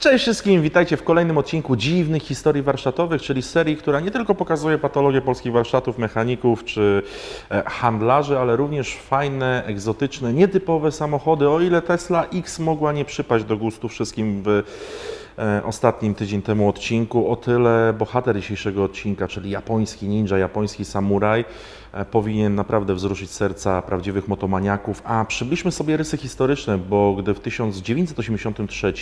Cześć wszystkim, witajcie w kolejnym odcinku Dziwnych Historii Warsztatowych, czyli serii, która nie tylko pokazuje patologię polskich warsztatów, mechaników czy e, handlarzy, ale również fajne, egzotyczne, nietypowe samochody, o ile Tesla X mogła nie przypaść do gustu wszystkim w ostatnim tydzień temu odcinku, o tyle bohater dzisiejszego odcinka, czyli japoński ninja, japoński samuraj, e, powinien naprawdę wzruszyć serca prawdziwych motomaniaków. A przybliżmy sobie rysy historyczne, bo gdy w 1983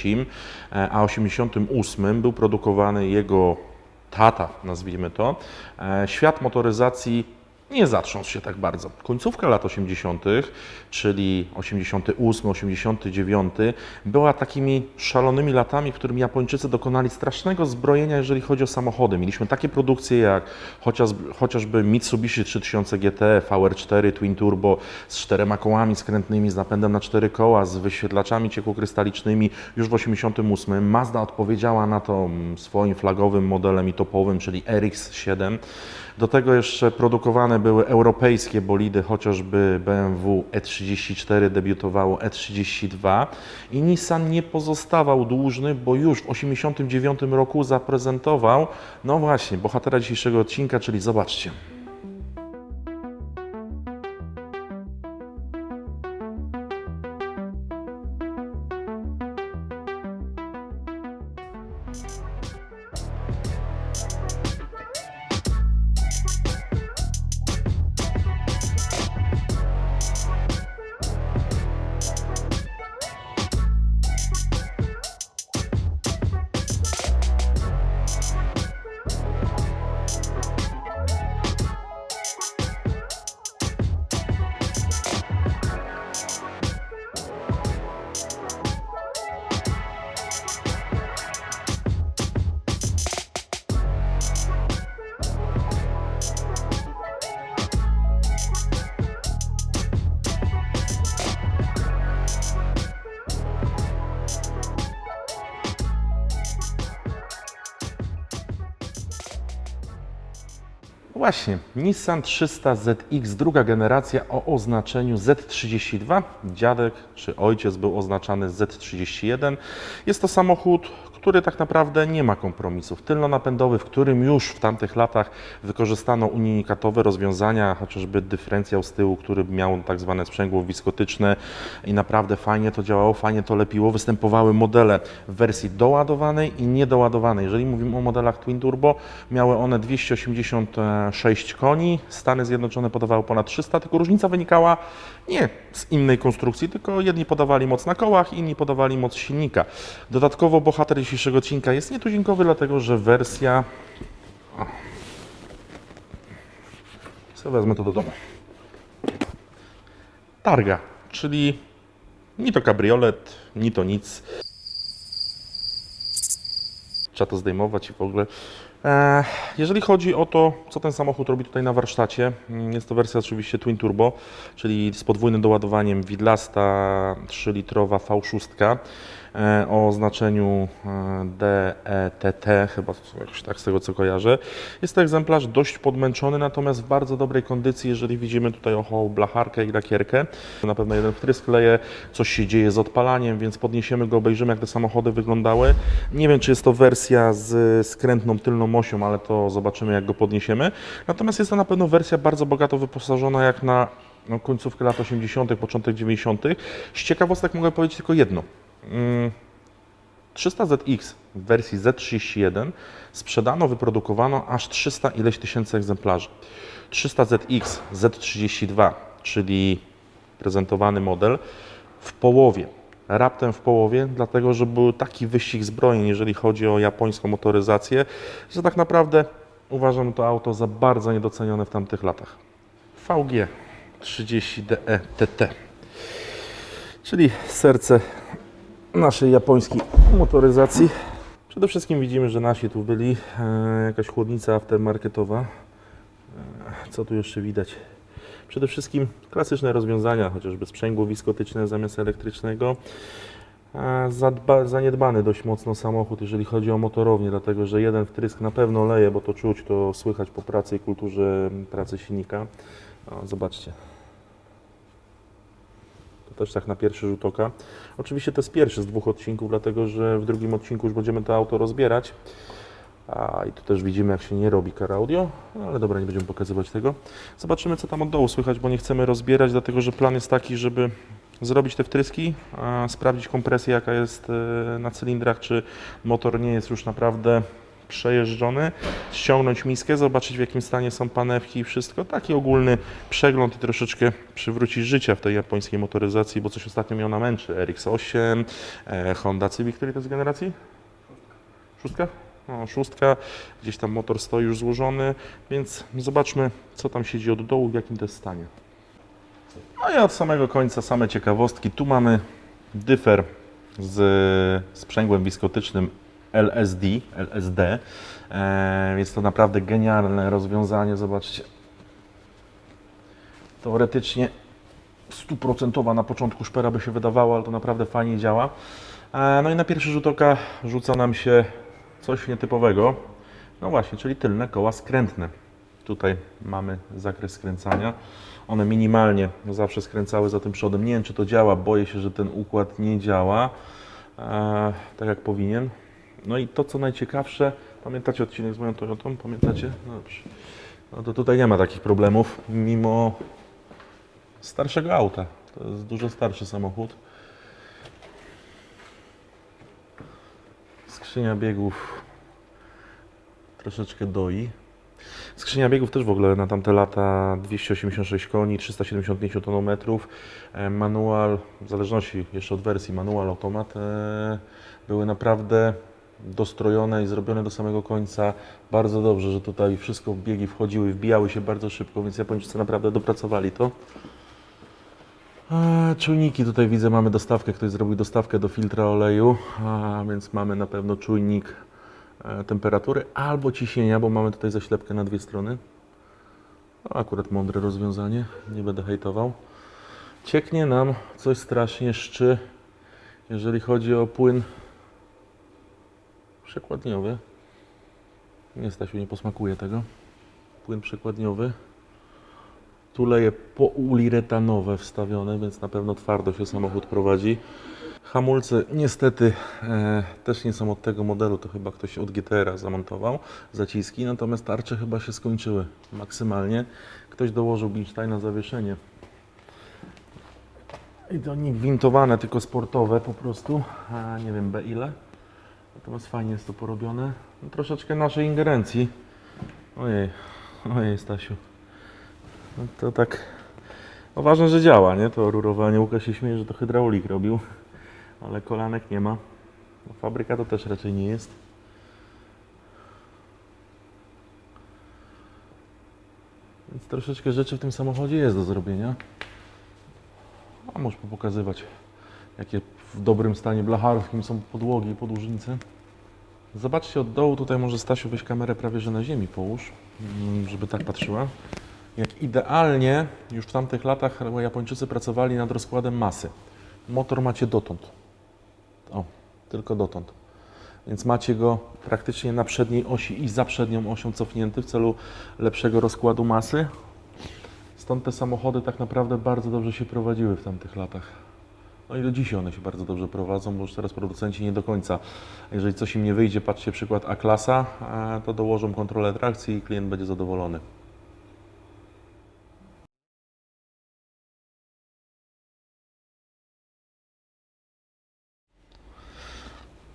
e, a 88 był produkowany jego tata, nazwijmy to, e, świat motoryzacji nie zatrząsł się tak bardzo. Końcówka lat 80., czyli 88, 89, była takimi szalonymi latami, w którym Japończycy dokonali strasznego zbrojenia, jeżeli chodzi o samochody. Mieliśmy takie produkcje jak chociażby, chociażby Mitsubishi 3000 GT, VR4 Twin Turbo z czterema kołami skrętnymi, z napędem na cztery koła, z wyświetlaczami ciekłokrystalicznymi już w 88. Mazda odpowiedziała na to swoim flagowym modelem i topowym, czyli RX-7. Do tego jeszcze produkowane były europejskie bolidy, chociażby BMW E34 debiutowało E32 i Nissan nie pozostawał dłużny, bo już w 1989 roku zaprezentował, no właśnie, bohatera dzisiejszego odcinka, czyli zobaczcie. Właśnie, Nissan 300 ZX, druga generacja o oznaczeniu Z32. Dziadek czy ojciec był oznaczany Z31. Jest to samochód, który tak naprawdę nie ma kompromisów. Tylnonapędowy, w którym już w tamtych latach wykorzystano unikatowe rozwiązania, chociażby dyferencjał z tyłu, który miał tak zwane sprzęgło wiskotyczne i naprawdę fajnie to działało, fajnie to lepiło. Występowały modele w wersji doładowanej i niedoładowanej. Jeżeli mówimy o modelach Twin Turbo, miały one 286 koni, Stany Zjednoczone podawały ponad 300, tylko różnica wynikała nie z innej konstrukcji, tylko jedni podawali moc na kołach, inni podawali moc silnika. Dodatkowo bohater dzisiejszego odcinka jest nietuzinkowy, dlatego że wersja... Co wezmę to do domu. Targa, czyli ni to kabriolet, ni to nic. Trzeba to zdejmować i w ogóle. E, Jeżeli chodzi o to, co ten samochód robi tutaj na warsztacie, mm, jest to wersja oczywiście Twin Turbo, czyli z podwójnym doładowaniem Widlasta 3-litrowa V6 e, o oznaczeniu e, DETT, chyba to jakoś tak z tego co kojarzę. Jest to egzemplarz dość podmęczony, natomiast w bardzo dobrej kondycji, jeżeli widzimy tutaj oho blacharkę i lakierkę. Na pewno jeden wtrysk leje, coś się dzieje z odpalaniem, więc podniesiemy go, obejrzymy jak te samochody wyglądały. Nie wiem, czy jest to wersja z skrętną tylną osią, ale to zobaczymy jak go podniesiemy. Natomiast jest to na pewno wersja bardzo bogato wyposażona jak na no, końcówkę lat 80., początek 90. Z ciekawostek mogę powiedzieć tylko jedno. Mm, 300ZX w wersji Z31 sprzedano, wyprodukowano aż 300 ileś tysięcy egzemplarzy. 300ZX Z32, czyli prezentowany model, w połowie, raptem w połowie, dlatego że był taki wyścig zbrojeń, jeżeli chodzi o japońską motoryzację, że tak naprawdę uważam to auto za bardzo niedocenione w tamtych latach. VG 30DE TT, czyli serce naszej japońskiej motoryzacji. Przede wszystkim widzimy, że nasi tu byli. E, jakaś chłodnica aftermarketowa. E, co tu jeszcze widać? Przede wszystkim klasyczne rozwiązania, chociażby sprzęgło wiskotyczne zamiast elektrycznego. E, Zadba, zaniedbany dość mocno samochód, jeżeli chodzi o motorownię, dlatego że jeden wtrysk na pewno leje, bo to czuć, to słychać po pracy i kulturze pracy silnika. O, zobaczcie. Też tak na pierwszy rzut oka. Oczywiście to jest pierwszy z dwóch odcinków, dlatego że w drugim odcinku już będziemy to auto rozbierać. A i tu też widzimy, jak się nie robi car audio, no, ale dobra, nie będziemy pokazywać tego. Zobaczymy, co tam od dołu słychać, bo nie chcemy rozbierać, dlatego że plan jest taki, żeby zrobić te wtryski, sprawdzić kompresję, jaka jest e, na cylindrach, czy motor nie jest już naprawdę przejeżdżony, ściągnąć miskę, zobaczyć w jakim stanie są panewki i wszystko. Taki ogólny przegląd i troszeczkę przywrócić życia w tej japońskiej motoryzacji, bo coś ostatnio miał na męczy. RX-8, e, Honda Civic, której to jest generacji? Szóstka? No, szóstka, gdzieś tam motor stoi już złożony, więc zobaczmy, co tam siedzi od dołu, w jakim to jest stanie. No i od samego końca same ciekawostki. Tu mamy dyfer z sprzęgłem wiskotycznym LSD, LSD. E, jest to naprawdę genialne rozwiązanie. Zobaczcie. Teoretycznie stuprocentowa na początku szpera by się wydawała, ale to naprawdę fajnie działa. E, no i na pierwszy rzut oka rzuca nam się coś nietypowego. No właśnie, czyli tylne koła skrętne. Tutaj mamy zakres skręcania. One minimalnie zawsze skręcały za tym przodem. Nie wiem, czy to działa. Boję się, że ten układ nie działa e, tak jak powinien. No i to, co najciekawsze, pamiętacie odcinek z moją Toyotą? Pamiętacie? No dobrze. No to tutaj nie ma takich problemów, mimo starszego auta. To jest dużo starszy samochód. Skrzynia biegów troszeczkę doi. Skrzynia biegów też w ogóle na tamte lata 286 koni, 375 Nm, e, manual, w zależności jeszcze od wersji, manual, automat, e, były naprawdę dostrojone i zrobione do samego końca. Bardzo dobrze, że tutaj wszystko w biegi wchodziły, wbijały się bardzo szybko, więc Japończycy naprawdę dopracowali to. E, Czujniki tutaj widzę, mamy dostawkę, ktoś zrobił dostawkę do filtra oleju, a więc mamy na pewno czujnik e, temperatury albo ciśnienia, bo mamy tutaj zaślepkę na dwie strony. No, akurat mądre rozwiązanie, nie będę hejtował. Cieknie nam coś strasznie szczy, jeżeli chodzi o płyn przekładniowy. Nie, Stasiu, nie posmakuje tego. Płyn przekładniowy. Tu leje poliuretanowe wstawione, więc na pewno twardo się samochód prowadzi. Hamulce niestety e, też nie są od tego modelu, to chyba ktoś od GTR-a zamontował zaciski, natomiast tarcze chyba się skończyły maksymalnie. Ktoś dołożył Bilstein na zawieszenie. I to nie gwintowane, tylko sportowe po prostu, a nie wiem B ile. Natomiast fajnie jest to porobione. No, troszeczkę naszej ingerencji. Ojej, ojej Stasiu. No to tak. No ważne, że działa, nie? To rurowanie. Łukasz się śmieje, że to hydraulik robił, ale kolanek nie ma. No, fabryka to też raczej nie jest. Więc troszeczkę rzeczy w tym samochodzie jest do zrobienia. A może pokazywać, jakie w dobrym stanie blacharskim są podłogi i podłużnice. Zobaczcie od dołu, tutaj może Stasiu weź kamerę prawie że na ziemi połóż, mm, żeby tak patrzyła. Jak idealnie już w tamtych latach Japończycy pracowali nad rozkładem masy. Motor macie dotąd. O, tylko dotąd. Więc macie go praktycznie na przedniej osi i za przednią osią cofnięty w celu lepszego rozkładu masy. Stąd te samochody tak naprawdę bardzo dobrze się prowadziły w tamtych latach. No i do dzisiaj one się bardzo dobrze prowadzą, bo już teraz producenci nie do końca. Jeżeli coś im nie wyjdzie, patrzcie przykład A-klasa, e, to dołożą kontrolę trakcji i klient będzie zadowolony.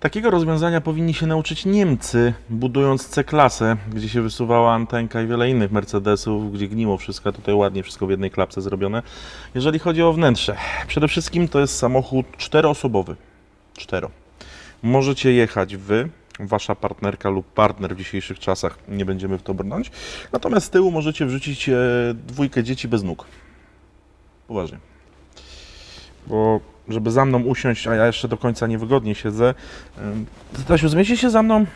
Takiego rozwiązania powinni się nauczyć Niemcy, budując C-klasę, gdzie się wysuwała antenka i wiele innych Mercedesów, gdzie gniło wszystko, tutaj ładnie wszystko w jednej klapce zrobione. Jeżeli chodzi o wnętrze, przede wszystkim to jest samochód czteroosobowy. Cztero. Możecie jechać wy, wasza partnerka lub partner w dzisiejszych czasach, nie będziemy w to brnąć. Natomiast z tyłu możecie wrzucić e, dwójkę dzieci bez nóg. Poważnie. Bo żeby za mną usiąść, a ja jeszcze do końca niewygodnie siedzę. Stasiu, zmieści się za mną?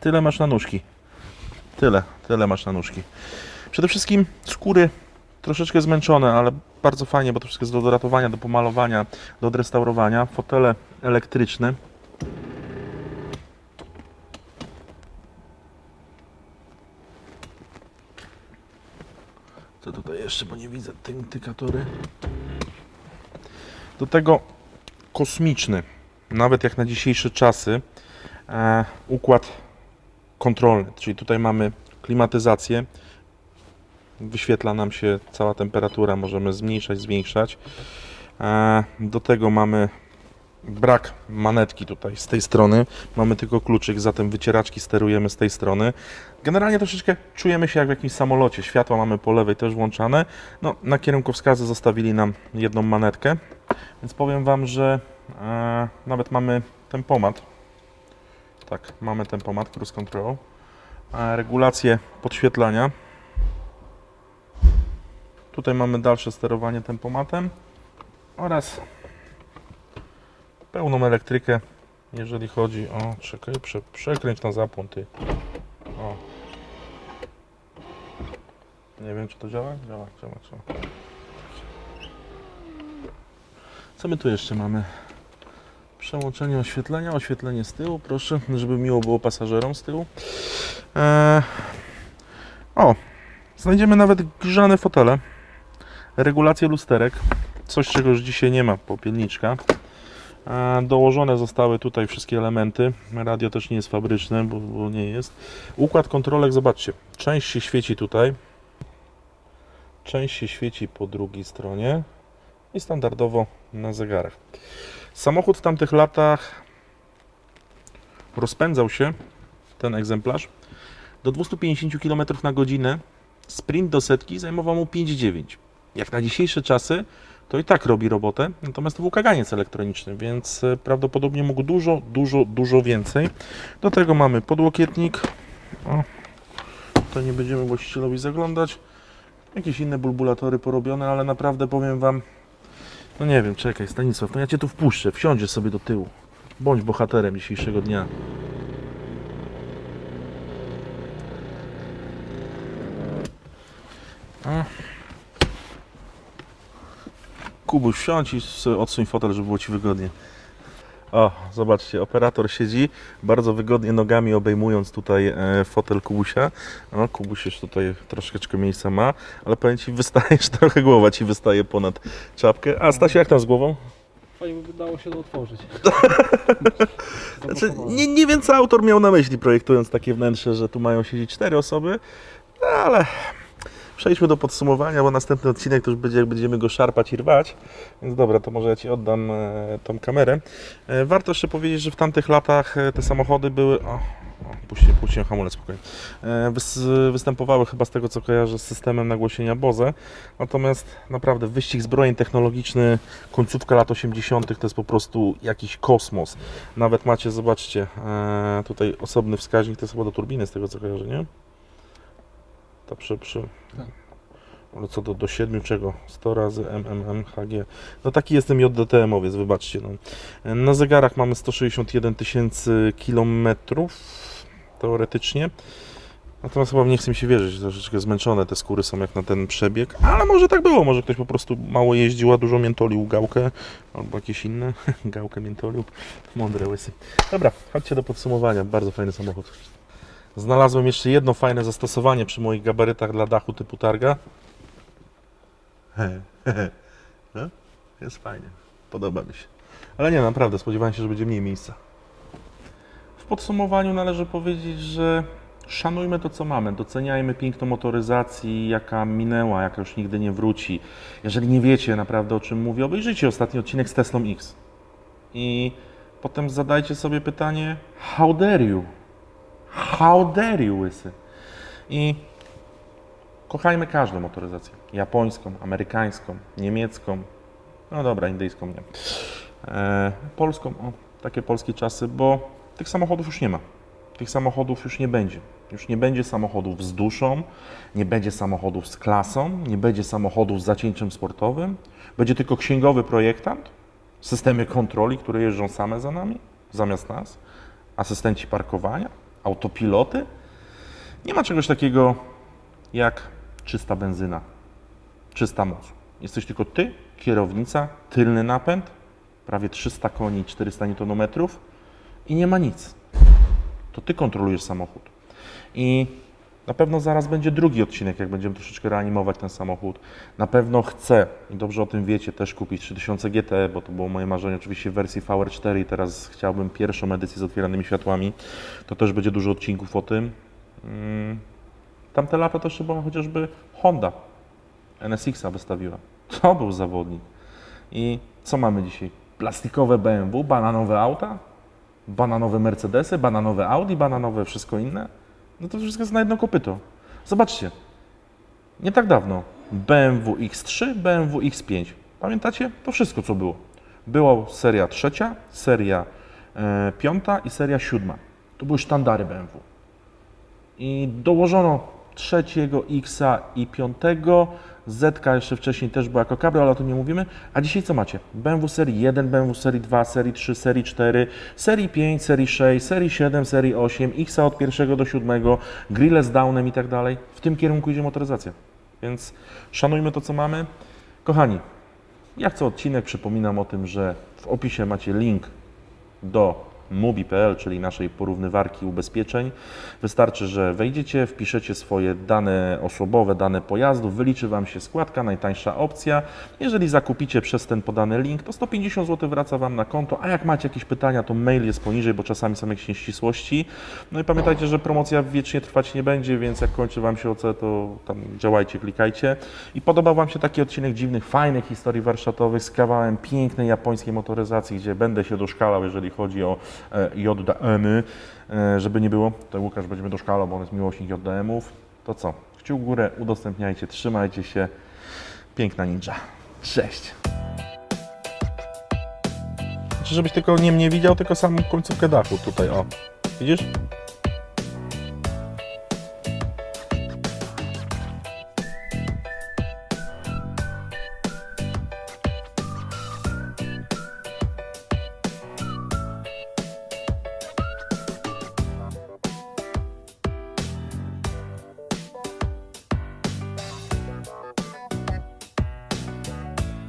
Tyle masz na nóżki. Tyle, tyle masz na nóżki. Przede wszystkim skóry troszeczkę zmęczone, ale bardzo fajnie, bo to wszystko jest do doratowania, do pomalowania, do odrestaurowania. Fotele elektryczne. Co tutaj jeszcze, bo nie widzę te indykatory. Do tego kosmiczny, nawet jak na dzisiejsze czasy, e, układ kontrolny, czyli tutaj mamy klimatyzację, wyświetla nam się cała temperatura, możemy zmniejszać, zwiększać. E, Do tego mamy brak manetki tutaj z tej strony, mamy tylko kluczyk, zatem wycieraczki sterujemy z tej strony. Generalnie troszeczkę czujemy się jak w jakimś samolocie, światła mamy po lewej też włączane. No, na kierunkowskazy zostawili nam jedną manetkę, więc powiem Wam, że e, nawet mamy tempomat. Tak, mamy tempomat, cruise control. E, regulację podświetlania. Tutaj mamy dalsze sterowanie tempomatem oraz pełną elektrykę, jeżeli chodzi o... Czekaj, prze, przekręć na zapłon. O. Nie wiem, czy to działa? Działa, działa, działa. Co my tu jeszcze mamy? Przełączenie oświetlenia, oświetlenie z tyłu, proszę, żeby miło było pasażerom z tyłu. Eee, o, znajdziemy nawet grzane fotele, regulację lusterek, coś czego już dzisiaj nie ma, popielniczka. E, Dołożone zostały tutaj wszystkie elementy. Radio też nie jest fabryczne, bo, bo nie jest. Układ kontrolek, zobaczcie. Część się świeci tutaj. Część się świeci po drugiej stronie. I standardowo na zegarach. Samochód w tamtych latach rozpędzał się, ten egzemplarz, do 250 km na godzinę. Sprint do setki zajmował mu 5,9. Jak na dzisiejsze czasy, to i tak robi robotę, natomiast to był kaganiec elektroniczny, więc e, prawdopodobnie mógł dużo, dużo, dużo więcej. Do tego mamy podłokietnik. O, to nie będziemy właścicielowi zaglądać. Jakieś inne bulbulatory porobione, ale naprawdę powiem Wam, no nie wiem, czekaj Stanisław, no ja Cię tu wpuszczę, wsiądziesz sobie do tyłu. Bądź bohaterem dzisiejszego dnia. Kubuś, wsiądź i odsuń fotel, żeby było Ci wygodnie. O, zobaczcie, operator siedzi bardzo wygodnie nogami obejmując tutaj e, fotel Kubusia. No, Kubuś już tutaj troszeczkę miejsca ma, ale powiem Ci, wystajesz trochę głowa Ci wystaje ponad czapkę. A Stasiu, jak tam z głową? Fajnie by dało się to otworzyć. Znaczy, nie, nie wiem, co autor miał na myśli, projektując takie wnętrze, że tu mają siedzieć cztery osoby, ale przejdźmy do podsumowania, bo następny odcinek to już będzie, jak będziemy go szarpać i rwać. Więc dobra, to może ja Ci oddam e, tą kamerę. E, warto jeszcze powiedzieć, że w tamtych latach e, te samochody były... O, puściłem, puściłem hamulec spokojnie. Wys, występowały chyba z tego, co kojarzę, z systemem nagłośnienia Bose. Natomiast naprawdę wyścig zbrojeń technologiczny, końcówka lat 80. to jest po prostu jakiś kosmos. Nawet macie, zobaczcie, tutaj osobny wskaźnik, to jest chyba do turbiny, z tego co kojarzę, nie? To przy, przy... Tak. Ale co do, do 7 czego? 100 razy MMM HG. No taki jestem JDTM-owiec, wybaczcie. No. Na zegarach mamy 161 tysięcy kilometrów, teoretycznie. Natomiast chyba nie chce mi się wierzyć, troszeczkę zmęczone te skóry są jak na ten przebieg, ale może tak było, może ktoś po prostu mało jeździł, a dużo miętolił gałkę, albo jakieś inne, gałkę miętolił, mądre łysy. Dobra, chodźcie do podsumowania, bardzo fajny samochód. Znalazłem jeszcze jedno fajne zastosowanie przy moich gabarytach dla dachu typu targa. No, jest fajnie, podoba mi się. Ale nie, naprawdę, spodziewałem się, że będzie mniej miejsca. W podsumowaniu należy powiedzieć, że szanujmy to, co mamy, doceniajmy piękno motoryzacji, jaka minęła, jaka już nigdy nie wróci. Jeżeli nie wiecie naprawdę o czym mówię, obejrzyjcie ostatni odcinek z Teslą X. I potem zadajcie sobie pytanie, how dare you? How dare you, łysy? I kochajmy każdą motoryzację. Japońską, amerykańską, niemiecką, no dobra, indyjską nie. E, polską, o, takie polskie czasy, bo tych samochodów już nie ma. Tych samochodów już nie będzie. Już nie będzie samochodów z duszą, nie będzie samochodów z klasą, nie będzie samochodów z zacięciem sportowym. Będzie tylko księgowy projektant, systemy kontroli, które jeżdżą same za nami, zamiast nas, asystenci parkowania, autopiloty. Nie ma czegoś takiego jak czysta benzyna, czysta moc. Jesteś tylko ty, kierownica, tylny napęd, prawie 300 koni, 400 Nm i nie ma nic. To ty kontrolujesz samochód. I Na pewno zaraz będzie drugi odcinek, jak będziemy troszeczkę reanimować ten samochód. Na pewno chcę, i dobrze o tym wiecie, też kupić 3000 GT, bo to było moje marzenie oczywiście w wersji VR4 i teraz chciałbym pierwszą edycję z otwieranymi światłami. To też będzie dużo odcinków o tym. Mm. Tamte lata jeszcze była chociażby Honda. NSX-a wystawiła. To był zawodnik. I co mamy dzisiaj? Plastikowe BMW, bananowe auta, bananowe Mercedesy, bananowe Audi, bananowe wszystko inne. No to wszystko jest na jedno kopyto. Zobaczcie. Nie tak dawno BMW X3, BMW X5. Pamiętacie? To wszystko, co było. Była seria trzecia, seria e, piąta i seria siódma. To były sztandary BMW. I dołożono trzeciego Xa i piątego. Zetka jeszcze wcześniej też była jako cabrio, ale o tym nie mówimy. A dzisiaj co macie? BMW serii 1, BMW serii 2, serii 3, serii 4, serii 5, serii 6, serii 7, serii 8, Xa od pierwszego do siódmego, grille z downem i tak dalej. W tym kierunku idzie motoryzacja. Więc szanujmy to, co mamy. Kochani, jak co odcinek przypominam o tym, że w opisie macie link do mubi.pl, czyli naszej porównywarki ubezpieczeń. Wystarczy, że wejdziecie, wpiszecie swoje dane osobowe, dane pojazdu, wyliczy Wam się składka, najtańsza opcja. Jeżeli zakupicie przez ten podany link, to 150 zł wraca Wam na konto, a jak macie jakieś pytania, to mail jest poniżej, bo czasami są jakieś nieścisłości. No i pamiętajcie, że promocja wiecznie trwać nie będzie, więc jak kończy Wam się OC, to tam działajcie, klikajcie. I podobał Wam się taki odcinek dziwnych, fajnych historii warsztatowych z kawałem pięknej japońskiej motoryzacji, gdzie będę się doszkalał, jeżeli chodzi o e, JDM-y, e, żeby nie było, to Łukasz będzie mnie doszkalał, bo on jest miłośnik JDM-ów. To co? Kciuk w górę, udostępniajcie, trzymajcie się. Piękna ninja. Cześć. Znaczy, żebyś tylko nie mnie widział, tylko samą końcówkę dachu tutaj, o. Widzisz?